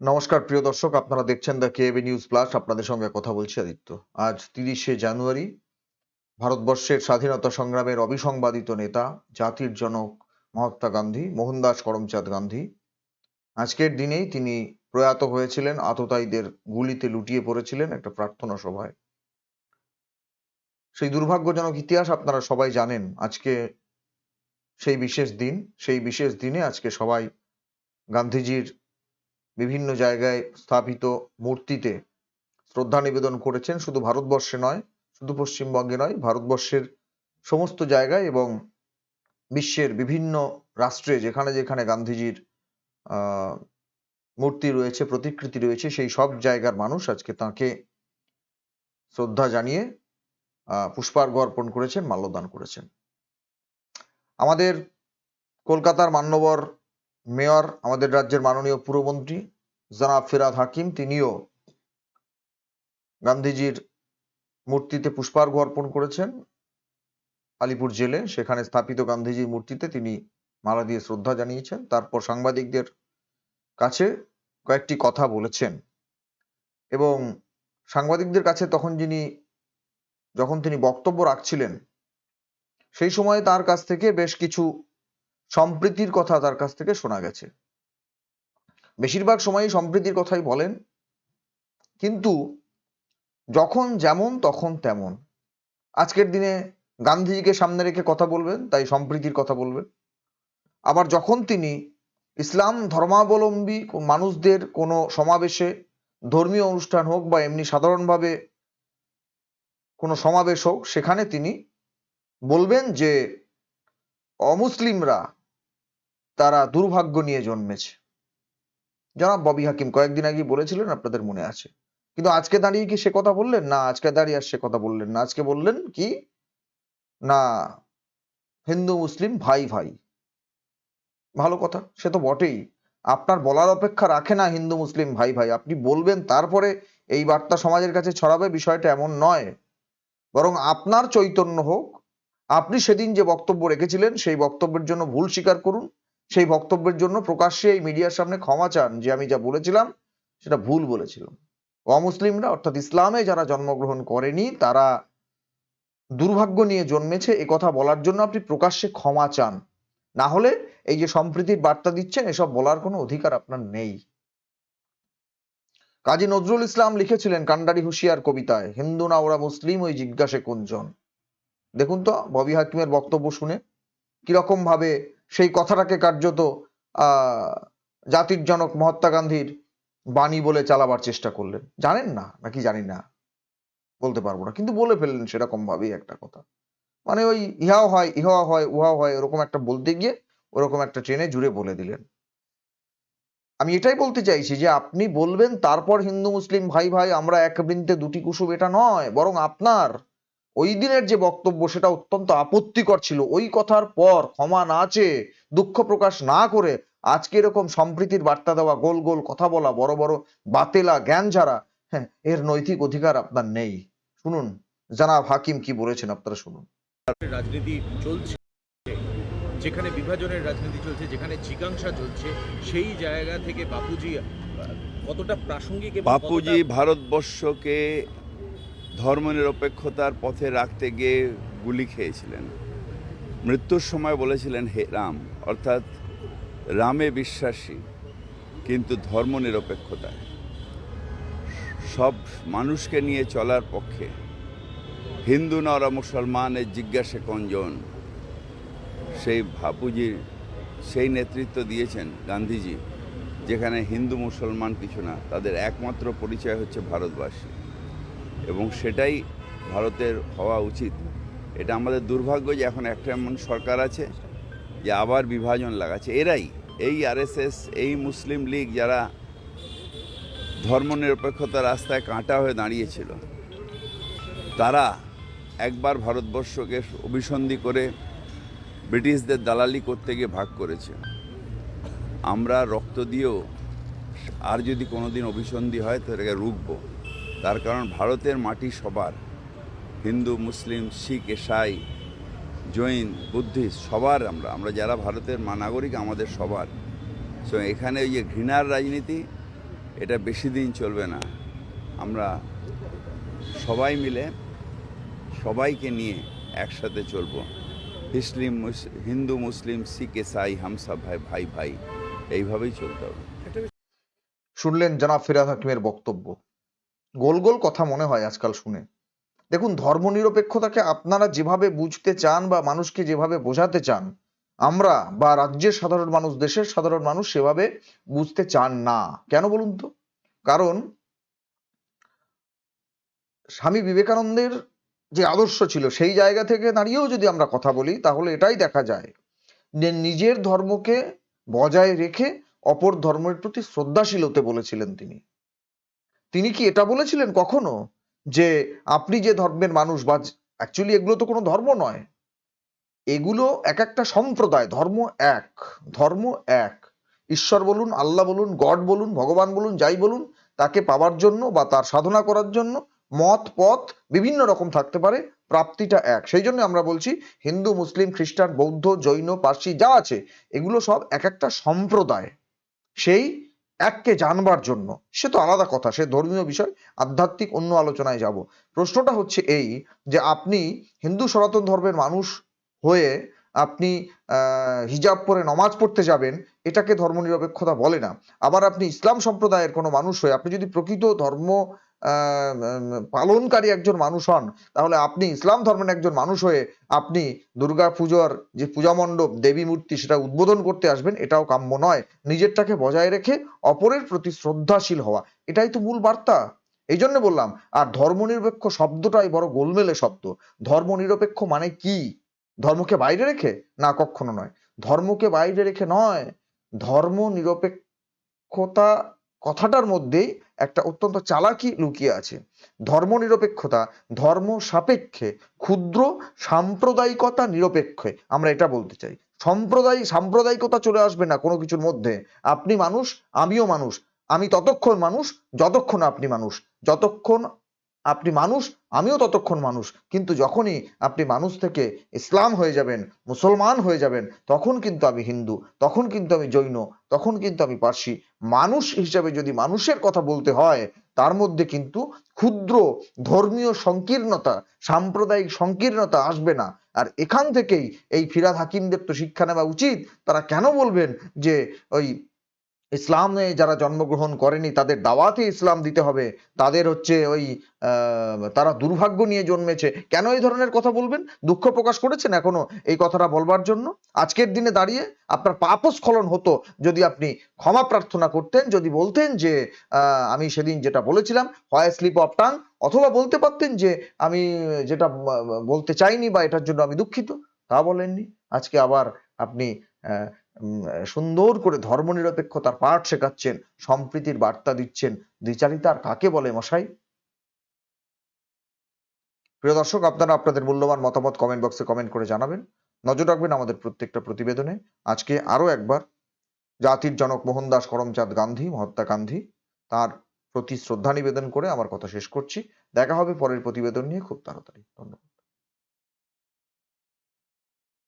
নমস্কার, প্রিয় দর্শক। আপনারা দেখছেন দ্য কেএবি নিউজ প্লাস আপনাদের সঙ্গে কথা বলছি আদিত্য। আজ তিরিশে জানুয়ারি, ভারতবর্ষের স্বাধীনতা সংগ্রামের অবিসংবাদিত নেতা, জাতির জনক মহাত্মা গান্ধী, মোহনদাস করমচাঁদ গান্ধী। আজকের দিনেই তিনি প্রয়াত হয়েছিলেন, আততায়ীদের গুলিতে লুটিয়ে পড়েছিলেন একটা প্রার্থনা সভায়। সেই দুর্ভাগ্যজনক ইতিহাস আপনারা সবাই জানেন, আজকে সেই বিশেষ দিন। সেই বিশেষ দিনে আজকে সবাই গান্ধীজির বিভিন্ন জায়গায় স্থাপিত মূর্তিতে শ্রদ্ধা নিবেদন করেছেন। শুধু ভারতবর্ষে নয়, শুধু পশ্চিমবঙ্গে নয়, ভারতবর্ষের সমস্ত জায়গায় এবং বিশ্বের বিভিন্ন রাষ্ট্রে যেখানে যেখানে গান্ধীজির মূর্তি রয়েছে, প্রতিকৃতি রয়েছে, সেই সব জায়গার মানুষ আজকে তাকে শ্রদ্ধা জানিয়ে পুষ্পার্ঘ অর্পণ করেছেন, মাল্যদান করেছেন। আমাদের কলকাতার মান্যবর মেয়র, আমাদের রাজ্যের মাননীয় পুরমন্ত্রী জনাব ফিরাদ হাকিম, তিনিও গান্ধীজির মূর্তিতে পুষ্পার্ঘ অর্পণ করেছেন আলিপুর জেলে। সেখানে স্থাপিত গান্ধীজির মূর্তিতে তিনি মালা দিয়ে শ্রদ্ধা জানিয়েছেন। তারপর সাংবাদিকদের কাছে কয়েকটি কথা বলেছেন এবং সাংবাদিকদের কাছে তখন যিনি, যখন তিনি বক্তব্য রাখছিলেন, সেই সময় তার কাছ থেকে বেশ কিছু সম্প্রীতির কথা তার কাছ থেকে শোনা গেছে। বেশিরভাগ সময়ই সম্প্রীতির কথাই বলেন, কিন্তু যখন যেমন তখন তেমন। আজকের দিনে গান্ধীজিকে সামনে রেখে কথা বলবেন, তাই সম্প্রীতির কথা বলবেন। আবার যখন তিনি ইসলাম ধর্মাবলম্বী মানুষদের কোনো সমাবেশে, ধর্মীয় অনুষ্ঠান হোক বা এমনি সাধারণভাবে কোনো সমাবেশ হোক, সেখানে তিনি বলবেন যে, অমুসলিমরা তারা দুর্ভাগ্য নিয়ে জন্মেছে। জনাব ববি হাকিম কয়েকদিন আগে বলেছিলেন, আপনাদের মনে আছে। কিন্তু আজকে দাঁড়িয়ে কি সে কথা বললেন? না, আজকে দাঁড়িয়ে আর সে কথা বললেন না। আজকে বললেন কি? না, হিন্দু, মুসলিম, ভাই ভাই। ভালো কথা, সে তো বটেই। আপনার বলার অপেক্ষা রাখে না হিন্দু, মুসলিম, ভাই ভাই। আপনি বলবেন, তারপরে এই বার্তা সমাজের কাছে ছড়াবে, বিষয়টা এমন নয়। বরং আপনার চৈতন্য হোক, আপনি সেদিন যে বক্তব্য রেখেছিলেন, সেই বক্তব্যের জন্য ভুল স্বীকার করুন। সেই বক্তব্যের জন্য প্রকাশ্যে এই মিডিয়ার সামনে ক্ষমা চান যে আমি যা বলেছিলাম, সেটা ভুল বলেছিলাম। অমুসলিমরা অর্থাৎ ইসলামে যারা জন্মগ্রহণ করেনি, তারা দুর্ভাগ্য নিয়ে জন্মেছে, এ কথা বলার জন্য আপনি প্রকাশ্যে ক্ষমা চান। না হলে এই যে সম্প্রীতির বার্তা দিচ্ছেন, এসব বলার কোনো অধিকার আপনার নেই। কাজী নজরুল ইসলাম লিখেছিলেন কান্ডারি হুশিয়ার কবিতায়, হিন্দু না ওরা মুসলিম, ওই জিজ্ঞাসে কোনজন? দেখুন তো ববি হাকিমের বক্তব্য শুনে কীরকম ভাবে সেই কথাটাকে কার্যত জাতির জনক মহাত্মা গান্ধীর বাণী বলে চালাবার চেষ্টা করলেন। জানেন না? নাকি জানি না? বলতে পারব না। কিন্তু বলে ফেললেন সেরকম ভাবেই একটা কথা। মানে ওই ইহাও হয় ইহাও হয়, উহাও হয়, ওরকম একটা বলতে গিয়ে ওরকম একটা ট্রেনে জুড়ে বলে দিলেন। আমি এটাই বলতে চাইছি যে আপনি বলবেন, তারপর হিন্দু, মুসলিম, ভাই ভাই, আমরা এক বৃন্তে দুটি কুসুম, এটা নয়, বরং আপনার ওই দিনের যে বক্তব্য সেটা অত্যন্ত আপত্তিকর ছিল। ওই কথার পর ক্ষমা না চেয়ে দুঃখ প্রকাশ না করে আজকে এরকম সম্প্রীতির বার্তা দেওয়া গোল গোল কথা বলা বড় বড় বাতেলা জ্ঞান যারা হ্যাঁ এর নৈতিক অধিকার আপনার নেই। শুনুন জানাব হাকিম কি বলেছেন আপনারা শুনুন। রাজনীতি চলছে যেখানে বিভাজনের রাজনীতি চলছে যেখানে জিজ্ঞাসা চলছে সেই জায়গা থেকে বাপুজি কতটা প্রাসঙ্গিক বাপুজি ভারতবর্ষকে ধর্মনিরপেক্ষতার পথে রাখতে গিয়ে গুলি খেয়েছিলেন। মৃত্যুর সময় বলেছিলেন, হে রাম, অর্থাৎ, রামে বিশ্বাসী, কিন্তু ধর্মনিরপেক্ষতায়। সব মানুষকে নিয়ে চলার পক্ষে হিন্দু না ওরা মুসলমানের জিজ্ঞাসে কঞ্জন, সেই বাপুজি সেই নেতৃত্ব দিয়েছেন গান্ধীজি, যেখানে হিন্দু মুসলমান কিছু না, তাদের একমাত্র পরিচয় হচ্ছে ভারতবাসী। এবং সেটাই ভারতের হওয়া উচিত। এটা আমাদের দুর্ভাগ্য যে এখন একটা এমন সরকার আছে যে আবার বিভাজন লাগাচ্ছে। এরাই, এই আরএসএস, এই মুসলিম লীগ যারা ধর্মনিরপেক্ষতার রাস্তায় কাঁটা হয়ে দাঁড়িয়েছিল, তারা একবার ভারতবর্ষকে অভিসন্ধি করে ব্রিটিশদের দালালি করতে গিয়ে ভাগ করেছে। আমরা রক্ত দিয়েও আর যদি কোনোদিন অভিসন্ধি হয় তো এটাকে রুখব। তার কারণ ভারতের মাটি সবার। হিন্দু, মুসলিম, শিখ, এসাই, জৈন, বুদ্ধিস্ট সবার আমরা। আমরা যারা ভারতের নাগরিক, আমাদের সবার। সো এখানে ওই যে ঘৃণার রাজনীতি, এটা বেশি দিন চলবে না। আমরা সবাই মিলে সবাইকে নিয়ে একসাথে চলবো। মুসলিম মুস- হিন্দু, মুসলিম, শিখ, এসাই, হামসা ভাই ভাই ভাই, এইভাবেই চলতে হবে। শুনলেন জনাব ফিরাদ হাকিমের বক্তব্য। গোল গোল কথা মনে হয় আজকাল শুনে। দেখুন, ধর্মনিরপেক্ষতাকে আপনারা যেভাবে বুঝতে চান বা মানুষকে যেভাবে বোঝাতে চান, আমরা বা রাজ্যের সাধারণ মানুষ, দেশের সাধারণ মানুষ সেভাবে বুঝতে চান না। কেন বলুন তো? কারণ, স্বামী বিবেকানন্দের যে আদর্শ ছিল, সেই জায়গা থেকে দাঁড়িয়েও যদি আমরা কথা বলি, তাহলে এটাই দেখা যায় যে নিজের ধর্মকে বজায় রেখে অপর ধর্মের প্রতি শ্রদ্ধাশীল হতে বলেছিলেন তিনি। তিনি কি এটা বলেছিলেন কখনো? যে আপনি যে ধর্মের মানুষ বা অ্যাকচুয়ালি এগুলো তো কোনো ধর্ম নয়। এগুলো এক একটা সম্প্রদায়, ধর্ম এক ধর্ম এক। ঈশ্বর বলুন, আল্লাহ বলুন, গড বলুন, ভগবান বলুন, যাই বলুন, তাকে পাওয়ার জন্য বা তার সাধনা করার জন্য মত, পথ বিভিন্ন রকম থাকতে পারে, প্রাপ্তিটা এক। সেই জন্য আমরা বলছি হিন্দু, মুসলিম, খ্রিস্টান, বৌদ্ধ, জৈন, পার্সি যা আছে, এগুলো সব এক একটা সম্প্রদায়। সেই এককে জানবার জন্য। সে তো আলাদা কথা, সে ধর্মীয় বিষয়, আধ্যাত্মিক অন্য আলোচনায় যাব। প্রশ্নটা হচ্ছে এই যে আপনি হিন্দু সনাতন ধর্মের মানুষ হয়ে আপনি হিজাব পরে নমাজ পড়তে যাবেন, এটাকে ধর্মনিরপেক্ষতা বলে না। আবার আপনি ইসলাম সম্প্রদায়ের কোনো মানুষ হয়ে, আপনি যদি প্রকৃত ধর্ম পালনকারী একজন মানুষ হন, তাহলে আপনি ইসলাম ধর্মের একজন মানুষ হয়ে আপনি দুর্গা পুজোর যে পূজা মণ্ডপ, দেবী মূর্তি সেটা উদ্বোধন করতে আসবেন, এটাও কাম্য নয়। নিজেরটাকে বজায় রেখে অপরের প্রতি শ্রদ্ধাশীল হওয়া, এটাই তো মূল বার্তা। এই জন্য বললাম, আর ধর্মনিরপেক্ষ শব্দটাই বড় গোলমেলে শব্দ। ধর্মনিরপেক্ষ মানে কি? ধর্মকে বাইরে রেখে? না, কখনো নয়। ধর্মকে বাইরে রেখে নয় ধর্ম নিরপেক্ষতা কথাটার মধ্যেই একটা অত্যন্ত চালাকি লুকিয়ে আছে। ধর্মনিরপেক্ষতা, ধর্ম সাপেক্ষে, ক্ষুদ্র সাম্প্রদায়িকতা নিরপেক্ষে, আমরা এটা বলতে চাই। সম্প্রদায়, সাম্প্রদায়িকতা চলে আসবে না কোনো কিছুর মধ্যে। আপনি মানুষ, আমিও মানুষ। আমি ততক্ষণ মানুষ, যতক্ষণ আপনি মানুষ। যতক্ষণ আপনি মানুষ, আমিও ততক্ষণ মানুষ। কিন্তু যখনই আপনি মানুষ থেকে ইসলাম হয়ে যাবেন, মুসলমান হয়ে যাবেন, তখন কিন্তু আমি হিন্দু, তখন কিন্তু আমি জৈন, তখন কিন্তু আমি পার্সি। মানুষ হিসাবে যদি মানুষের কথা বলতে হয়, তার মধ্যে কিন্তু ক্ষুদ্র ধর্মীয় সংকীর্ণতা, সাম্প্রদায়িক সংকীর্ণতা আসবে না। আর এখান থেকেই এই ফিরাদ হাকিমদের তো শিক্ষা নেওয়া উচিত। তারা কেন বলবেন যে ওই ইসলামে যারা জন্মগ্রহণ করেনি, তাদের দাওয়াতে ইসলাম দিতে হবে। তাদের হচ্ছে ওই তারা দুর্ভাগ্য নিয়ে জন্মেছে। কেন এই ধরনের কথা বলবেন? দুঃখ প্রকাশ করেছেন এখনও এই কথাটা বলবার জন্য? আজকের দিনে দাঁড়িয়ে আপনার পাপস্খলন হতো যদি আপনি ক্ষমা প্রার্থনা করতেন, যদি বলতেন যে আমি সেদিন যেটা বলেছিলাম, হয় স্লিপ অফ টাং, অথবা বলতে পারতেন যে, আমি যেটা বলতে চাইনি বা এটার জন্য আমি দুঃখিত, তা বলেননি। আজকে আবার আপনি সুন্দর করে ধর্মনিরপেক্ষতার পাঠ শেখাচ্ছেন, সম্প্রীতির বার্তা দিচ্ছেন। দ্বিচারিতার কাকে বলে মশাই? প্রিয় দর্শক, আপনারা আপনাদের মূল্যবান মতামত কমেন্ট বক্সে কমেন্ট করে জানাবেন। নজর রাখবেন আমাদের প্রত্যেকটা প্রতিবেদনে। আজকে আরও একবার, জাতির জনক মোহনদাস করমচাঁদ গান্ধী, মহাত্মা গান্ধী, তার প্রতি শ্রদ্ধা নিবেদন করে আমার কথা শেষ করছি। দেখা হবে পরের প্রতিবেদন নিয়ে খুব তাড়াতাড়ি। ধন্যবাদ।